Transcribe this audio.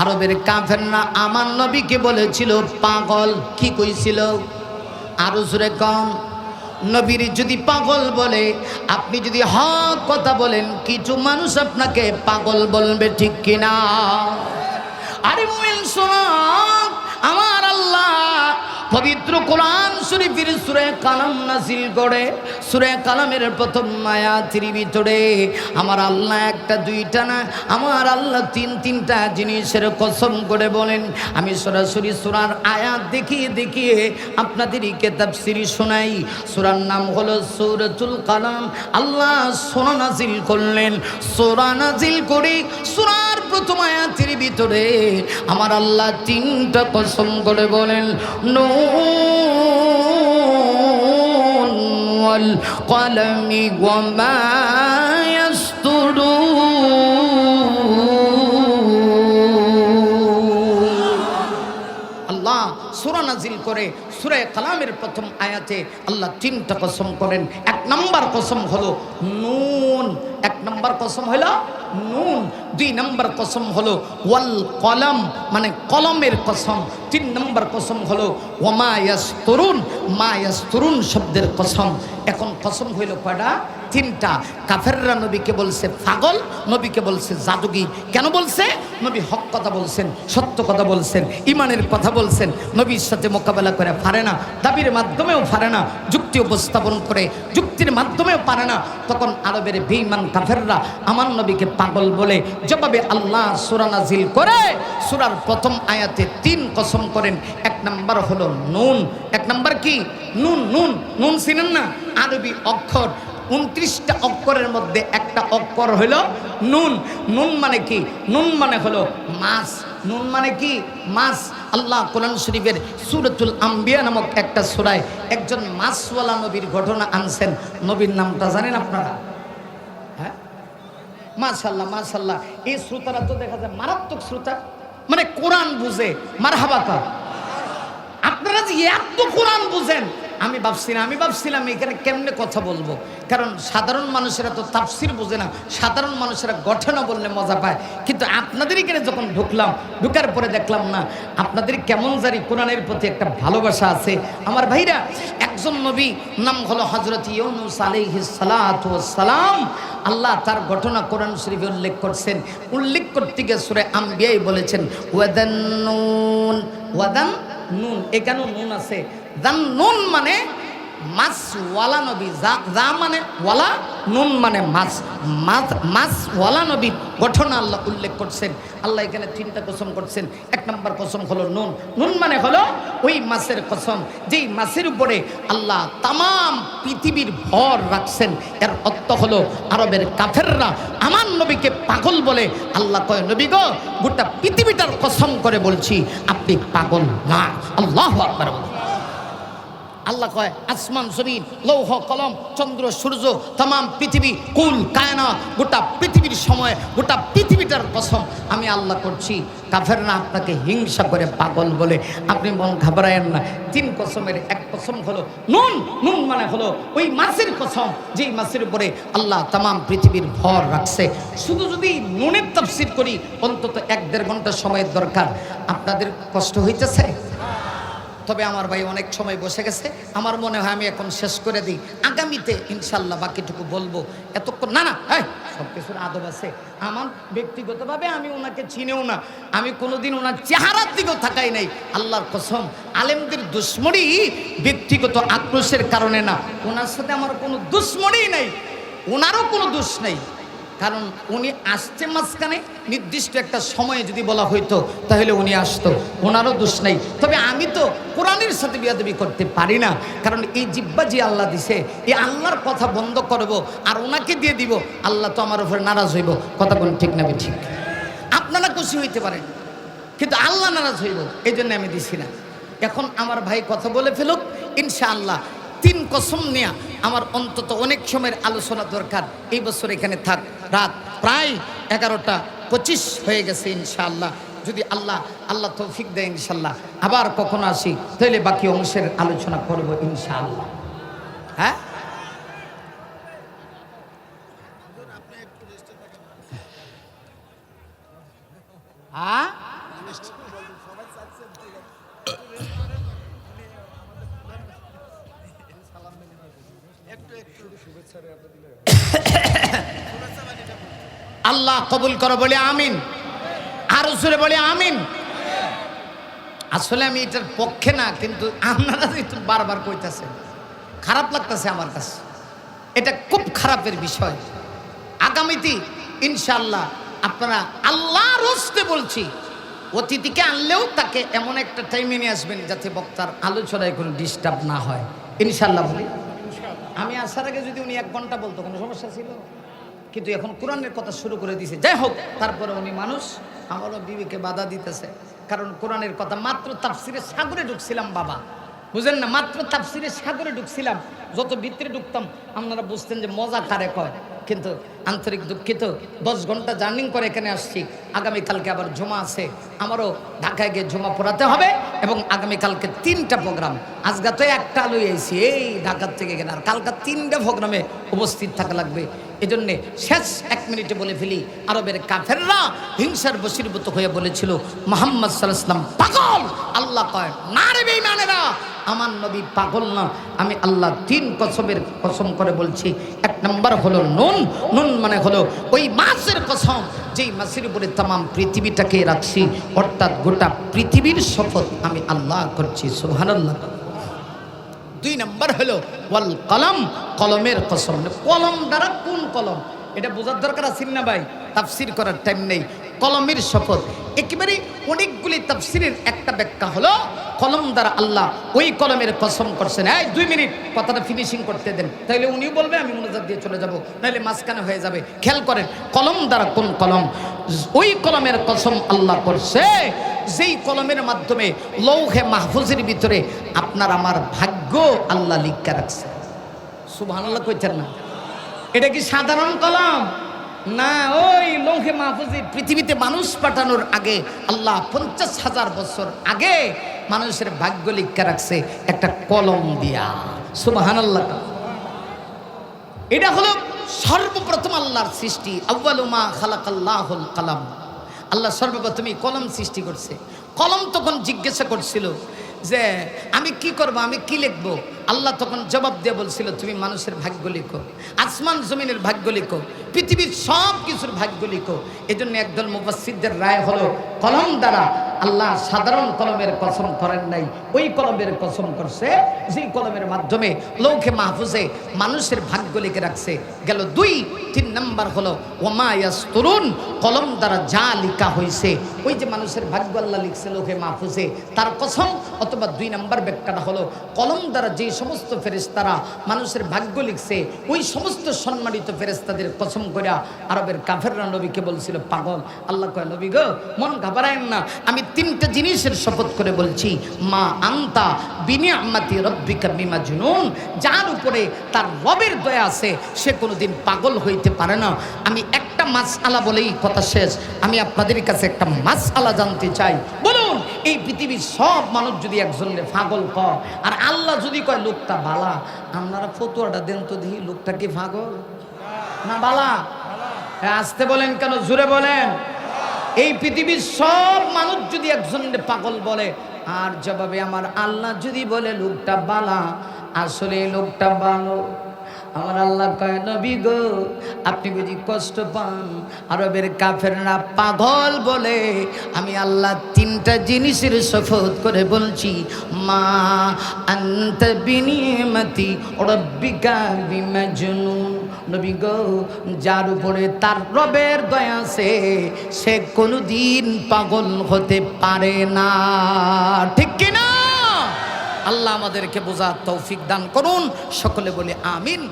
আরবের কাফেররা আমার নবীকে বলেছিল, পাগল। কি কইছিল? আরও জোরে কম নবীর যদি পাগল বলে, আপনি যদি হক কথা বলেন, কিছু মানুষ আপনাকে পাগল বলবে ঠিক কিনা? আরে মোমেন, শোনা। আমার আল্লাহ পবিত্র কোরআন শরীফের সুরে কালাম নাসিল করে সুরে কালামের প্রথম মায়াতির ভিতরে, আমার আল্লাহ একটা, দুইটা না, আমার আল্লাহ তিন, তিনটা জিনিসের কসম করে বলেন, আমি সরাসরি সুরার আয়াত দেখিয়ে দেখিয়ে আপনাদেরকে তাফসিরি শোনাই। সুরার নাম হলো সৌরতুল কালাম। আল্লাহ সোনা নাজিল করলেন সোরা নাজিল করে সুরার প্রথম আয়াতের ভিতরে, আমার আল্লাহ তিনটা কসম করে বলেন নুন ওয়ামা ইয়াসতুরুন আল্লাহ সুরা নাজিল করে সুরে কালামের প্রথম আয়াতে আল্লাহ তিনটা কসম করেন এক নম্বর কসম হলো এক নম্বর কসম হলো নুন, দুই নম্বর কসম হলো ওয়াল কলম মানে কলমের কসম। তিন নম্বর কসম হলো ওমায়াস তরুণ মায়াস তরুণ শব্দের কসম। এখন কসম হইল কয়টা? তিনটা কাফেররা নবীকে বলছে পাগল, নবীকে বলছে জাদুগি কেন বলছে? নবী হক কথা বলছেন, সত্য কথা বলছেন, ইমানের কথা বলছেন, নবীর সাথে মোকাবেলা করে পারে না, দাবির মাধ্যমেও পারে না, যুক্তি উপস্থাপন করে যুক্তির মাধ্যমেও পারে না। তখন আরবের বেঈমান কাফেররা আমার নবীকে পাগল বলে জবাবে আল্লাহ সুরা নাজিল করে, সুরার প্রথম আয়াতে তিন কসম করেন। এক নাম্বার হলো নুন। এক নাম্বার কি? নুন নুন নুন চিনেন না? আরবি অক্ষর। উনত্রিশটা অক্ষরের মধ্যে একটা অক্ষর হলো নুন। নুন মানে কি? নুন মানে হলো মাছ। নুন মানে কি? মাছ। আল্লাহ কোরআন শরীফের সুরতুল আম্বিয়া নামক একটা সুরায় একজন মাছওয়ালা নবীর ঘটনা আনছেন। নবীর নামটা জানেন আপনারা? হ্যাঁ? মাশাল্লাহ মাশাল্লাহ এই শ্রোতারা তো দেখা যায় মারাত্মক শ্রোতা। মানে কোরআন বুঝে। মারহাবা কর আপনারা যে এত কোরআন বুঝেন আমি ভাবছিলাম আমি ভাবছিলাম এখানে কেমনে কথা বলব। কারণ সাধারণ মানুষেরা তো তাফসির বোঝে না, সাধারণ মানুষেরা গঠনও বললে মজা পায়। কিন্তু আপনাদের এখানে যখন ঢুকলাম, ঢুকার পরে দেখলাম না, আপনাদের কেমন জারি কোরআনের প্রতি একটা ভালোবাসা আছে। আমার ভাইরা, একজন নবী, নাম হলো হজরত ইউনুস সালাম আল্লাহ তার ঘটনা কোরআন শরীফে উল্লেখ করছেন। উল্লেখ করতে গিয়ে সুরে আম্বিয়াই বলেছেন, ওয়াদান নুন ওয়াদান নুন। এখানেও নুন আছে। নুন মানে মাছ, ওয়ালা নবী, যা মানে ওয়ালা, নুন মানে মাছ। মাছ মাছ, ওয়ালা নবী ঘটনা আল্লাহ উল্লেখ করছেন। আল্লাহ এখানে তিনটা কসম করছেন। এক নম্বর কসম হলো নুন। নুন মানে হলো ওই মাছের কসম, যেই মাছের উপরে আল্লাহ তাম পৃথিবীর ভর রাখছেন। এর অর্থ হলো আরবের কাফেররা আমার নবীকে পাগল বলে আল্লাহ কয়, নবী গো, গোটা পৃথিবীটার কসম করে বলছি, আপনি পাগল না। আল্লাহ আকবার আল্লাহ কয়, আসমান, জমিন, লৌহ, কলম, চন্দ্র, সূর্য তাম পৃথিবী, কুল কায়না গোটা পৃথিবীর সময়, গোটা পৃথিবীটার কসম আমি আল্লাহ করছি। কাফের না আপনাকে হিংসা করে পাগল বলে। আপনি মন ঘাবড়ায়েন না। তিন কসমের এক কসম হলো নুন। নুন মানে হলো ওই মাছের কসম, যেই মাছের উপরে আল্লাহ তাম পৃথিবীর ভর রাখছে। শুধু যদি নুনের তফসির করি, অন্তত এক দেড় ঘণ্টা সময়ের দরকার। আপনাদের কষ্ট হইতেছে? তবে আমার ভাই অনেক সময় বসে গেছে। আমার মনে হয় আমি এখন শেষ করে দিই। আগামীতে ইনশাল্লাহ বাকিটুকু বলব। এতক্ষণ না না হ্যাঁ সব কিছুর আদব আছে। আমার ব্যক্তিগতভাবে আমি ওনাকে চিনেও না। আমি কোনোদিন ওনার চেহারার দিকেও থাকাই নাই। আল্লাহর কসম, আলেমদের দুশ্মনী ব্যক্তিগত আক্রোশের কারণে না। ওনার সাথে আমার কোনো দুশ্মনী নাই। ওনারও কোনো দোষ নেই। কারণ উনি আসছে মাঝখানে নির্দিষ্ট একটা সময়ে যদি বলা হইতো, তাহলে উনি আসতো। ওনারও দোষ নেই। তবে আমি তো কোরআনের সাথে বিয়াদবি করতে পারি না। কারণ এই জিব্বা যে আল্লাহ দিছে এই আল্লাহর কথা বন্ধ করব আর ওনাকে দিয়ে দিব, আল্লাহ তো আমার উপরে নারাজ হইব। কথা কোন ঠিক না ঠিক আপনারা খুশি হইতে পারেন, কিন্তু আল্লাহ নারাজ হইব এই জন্য আমি দিছি না। এখন আমার ভাই কথা বলে ফেলুক, ইনশাআল্লাহ। তিন কসম নেয়া আমার অন্তত অনেক সময়ের আলোচনা দরকার। এই বছর এখানে থাক। রাত প্রায় এগারোটা পঁচিশ হয়ে গেছে ইনশাআল্লাহ। যদি আল্লাহ আল্লাহ তৌফিক দেয় ইনশাল্লাহ আবার কখনো আসি, তাহলে বাকি অংশের আলোচনা করব ইনশাআল্লাহ। হ্যাঁ? হ্যাঁ? আল্লাহ কবুল করো, বলে আমিন। আর সুরে বলে আমিন। আসলে আমি এটার পক্ষে না, কিন্তু আপনারা একটু বারবার কইতাছেন, খারাপ লাগতেছে আমার কাছে। এটা খুব খারাপের বিষয়। আগামীতে ইনশাল্লাহ আপনারা আল্লাহ রস্তে বলছি, অতিথিকে আনলেও তাকে এমন একটা টাইমে নিয়ে আসবেন, যাতে বক্তার আলোচনায় কোনো ডিস্টার্ব না হয়। ইনশাল্লাহ বলি। আমি আসার আগে যদি উনি এক ঘণ্টা বলতো, কোনো সমস্যা ছিল? কিন্তু এখন কোরআনের কথা শুরু করে দিছে। যাই হোক, তারপরে উনি মানুষ আমারও বিবেকে বাধা দিতেছে। কারণ কোরআনের কথা মাত্র তাফসিরে সাগরে ঢুকছিলাম, বাবা। বুঝলেন না, মাত্র তাফসিরে সাগরে ঢুকছিলাম। যত ভিতরে ঢুকতাম, আপনারা বুঝতেন যে মজা কারে কয়। কিন্তু আন্তরিক দুঃখিত, দশ ঘণ্টা জার্নিং করে এখানে আসছি। আগামীকালকে আবার জমা আছে। আমারও ঢাকায় গিয়ে জমা পড়াতে হবে এবং আগামীকালকে তিনটা প্রোগ্রাম। আজকে তো একটা লই আইছি, এই ঢাকার থেকে গেলে আর কালকা তিনটা প্রোগ্রামে উপস্থিত থাকা লাগবে। এজন্যে শেষ এক মিনিটে বলে ফেলি, আরবের কাফেররা হিংসার বসীভূত হয়ে বলেছিল, মোহাম্মদ সাল্লাম পাগল! আল্লাহ কয়, না রে বেঈমানেরা, আমার নবী পাগল না, আমি আল্লাহ তিন কসমের কসম করে বলছি। এক নম্বর হলো নুন। নুন মানে হলো ওই মাছের কসম। যেই মাছের উপরে তাম পৃথিবীটাকে রাখছি, অর্থাৎ গোটা পৃথিবীর শপথ আমি আল্লাহ করছি, সুবহানাল্লাহ। দুই নম্বর হলো ওয়াল কলম। কলমের কসম। কলম দ্বারা কোন কলম? এটা বোঝার দরকার আছে না ভাই? তাফসির করার টাইম নেই। কলমের শপথ। একেবারে অনেকগুলি তাফসিরের একটা ব্যাখ্যা হলো, কলম দ্বারা আল্লাহ ওই কলমের কসম করছেন। এই দুই মিনিট কথাটা ফিনিশিং করতে দেন। তাইলে উনিও বলবে, আমি মনোজাত দিয়ে চলে যাব। নাহলে মাঝখানে হয়ে যাবে। খেয়াল করেন, কলম দ্বারা কোন কলম? ওই কলমের কসম আল্লাহ করছে, যেই কলমের মাধ্যমে লৌহে মাহফুজের ভিতরে আপনার আমার ভাগ্য আল্লাহ লিখা রাখছে। সুবহানাল্লাহ কইতেন না। এটা কি সাধারণ কলম? না, ওই লৌহে মাহফুজি পৃথিবীতে মানুষ পাঠানোর আগে আল্লাহ পঞ্চাশ হাজার বছর আগে মানুষের ভাগ্য লিখা রাখছে একটা কলম দিয়া। সুবহানাল্লাহ। এটা হলো সর্বপ্রথম আল্লাহর সৃষ্টি। আব্বালুমা খালাকাল্লাহুল কালাম। আল্লাহ সর্বপ্রথমই কলম সৃষ্টি করছে। কলম তখন জিজ্ঞাসা করছিল যে আমি কি করব, আমি কি লিখব? আল্লাহ তখন জবাব দিয়ে বলছিল, তুমি মানুষের ভাগ্য লিখো, আসমান জমিনের ভাগ্য লিখো, পৃথিবীর সব কিছুর ভাগ্য লিখো। এজন্য একদল মুফাসিদদের রায় হলো, কলম দ্বারা আল্লাহ সাধারণ কলমের কসম করেন নাই। ওই কলমের কসম করছে, যেই কলমের মাধ্যমে লৌখে মাহফুজে মানুষের ভাগ্য লিখে রাখছে। গেল দুই, তিন নাম্বার হলো ওমায়াস তরুণ কলম দ্বারা যা লিখা হয়েছে ওই যে মানুষের ভাগ্য আল্লাহ লিখছে লোকে মাহফুজে, তার কসম, অথবা দুই নাম্বার ব্যাখ্যাটা হলো, কলম দ্বারা যে সমস্ত ফেরেস্তারা মানুষের ভাগ্য লিখছে, ওই সমস্ত সম্মানিত ফেরেস্তাদের কসম করিয়া আরবের কাফেররা নবীকে বলছিল, পাগল, আল্লাহ কয়, নবী গো, মন ঘাবড়ায়েন না, আমি তিনটা জিনিসের শপথ করে বলছি, মা আন্তা বিনিয়ামাতি রব্বিকা বিমা জুনুন, যার উপরে তার রবের দয়া আছে, সে কোনো দিন পাগল হইতে পারে না। আমি একটা মাস আলা বলেই কথা শেষ। আমি আপনাদের কাছে একটা মাস আলা জানতে চাই। বলুন, এই পৃথিবীর সব মানুষ যদি একজনের পাগল কয়, আর আল্লাহ যদি কয়, লোকটা বালা। আপনারা ফতুয়াটা দেন তো দেখি, লোকটা কি পাগল? না বালা? আসতে বলেন কেন? জুড়ে বলেন। এই পৃথিবীর সব মানুষ যদি একজন পাগল বলে, আর জবাবে আমার আল্লাহ যদি বলে, লোকটা বালা, আসলে লোকটা ভালো। আমার আল্লাহ কয়, নবী গো, আপনি বুঝি কষ্ট পান, আরবের কাফেররা পাগল বলে, আমি আল্লাহ তিনটা জিনিসের শপথ করে বলছি, মা আন্ত বিনিমতি রব্বিকা বিমাজনুন। নবী গো, যার উপরে তার রবের দয়া আছে, সে কোনোদিন পাগল হতে পারে না। ঠিক কিনা আল্লাহ আমাদেরকে বোঝার তৌফিক দান করুন। সকলে বলে আমিন।